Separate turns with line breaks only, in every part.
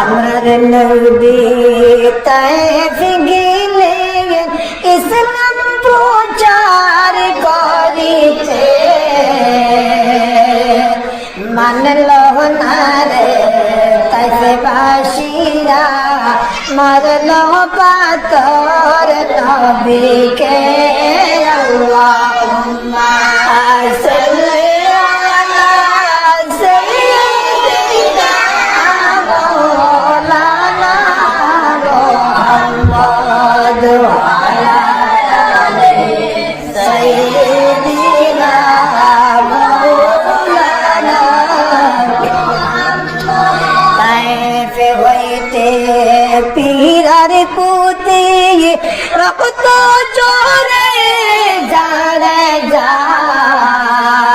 আমার নবী তাইফ গেলে ইসলাম প্রচার করিতে মানল না রে তাইফ বাসিরা মারলো পাথর নবীকে আল্লাহুম্মা হইতে পীরার পুতি রক্ত চোরে যারে যার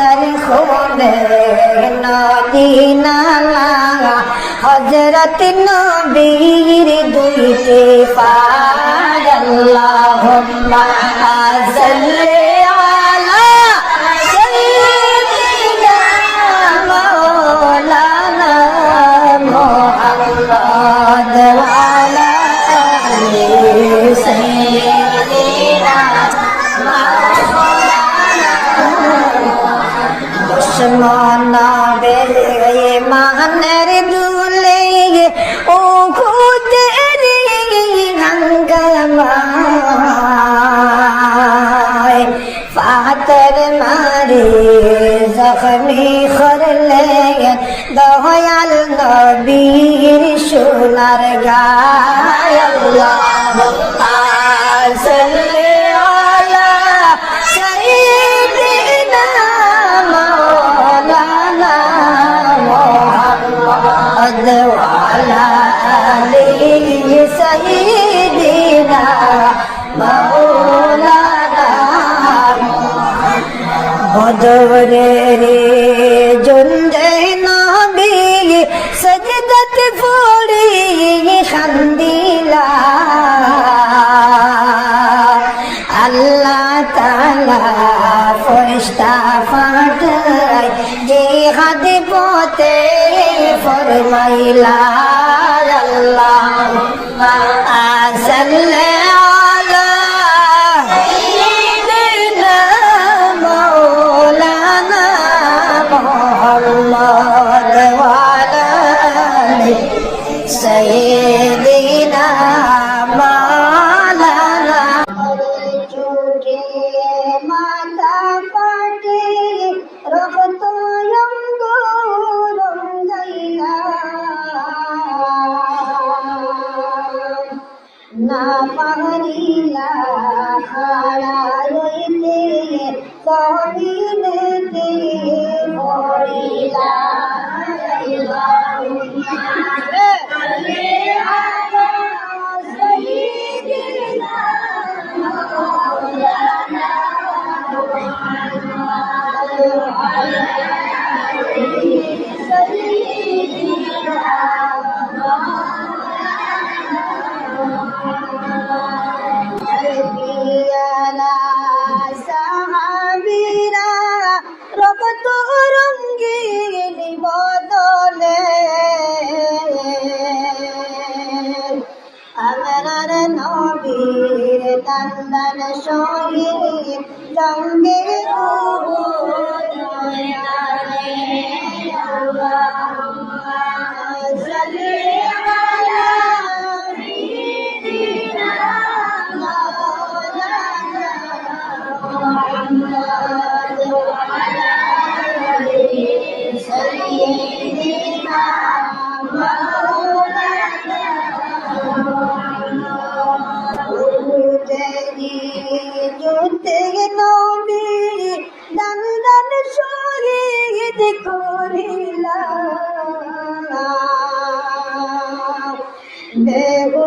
মাতার খোলে নদী নালা হজরত নবীর দুইতে পার আল্লাহুম্মা সাল্লি দুলে ও খুদে গঙ্গমায় ফাতর মারে জখমি করলে দয়াল নবীর সোনার গায় বদরের জন্দে নবী সজদত পড়ি খান্দিলা আল্লাহ তালা ফরিস্তা ফাটাই যে হাত পথে ফরমাইলা আল্লাহ সাল্লি নবীর তন্দন শহীদ জঙ্গে